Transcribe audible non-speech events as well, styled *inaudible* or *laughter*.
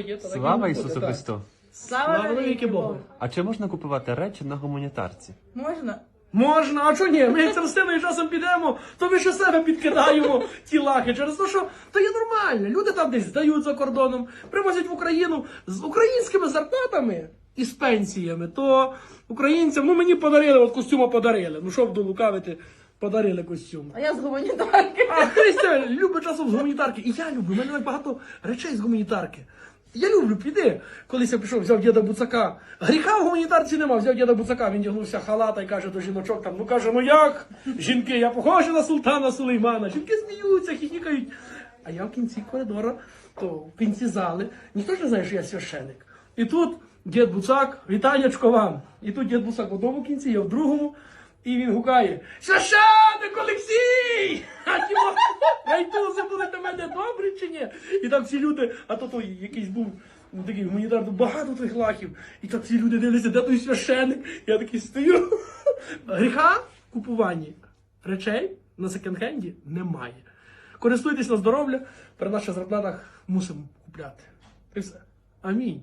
і Слава буде, Ісусу так. Христу! Слава Слава навіки Богу. А чи можна купувати речі на гуманітарці? Можна? Можна, а чого ні? Ми як Христиною часом підемо, то ми ще себе підкидаємо ті лахи. Через те, що то є нормально. Люди там десь здають за кордоном, привозять в Україну з українськими зарплатами і з пенсіями. То українцям, ну мені подарили, от костюма подарили. Ну що б долукавити, подарили костюм. А я з гуманітарки. А Христя любить часом з гуманітарки. І я люблю. У мене багато речей з гуманітарки. Я люблю, піди. Колись я пішов, взяв діда Буцака. Гріха в гуманітарці нема, взяв діда Буцака, він дягнувся халата і каже до жіночок там, ну каже, ну як? Жінки, я похожа на султана Сулеймана. Жінки сміються, хіхікають. А я в кінці коридора, то в кінці зали, ніхто ж не знає, що я священик. І тут дід Буцак, вітаннячко вам. І тут дід Буцак в одному кінці, я в другому. І він гукає: Священник Олексій! *laughs* А ті гайтузи були до мене добрі чи ні? І так всі люди, а то той якийсь був ну, такий гуманітарний, багато тих лахів. І так всі люди дивляться, де той священник? Я такий стою. Гріха в купуванні речей на секонд-хенді немає. Користуйтесь на здоров'я, при наших зарплатах мусимо купляти. І все. Амінь.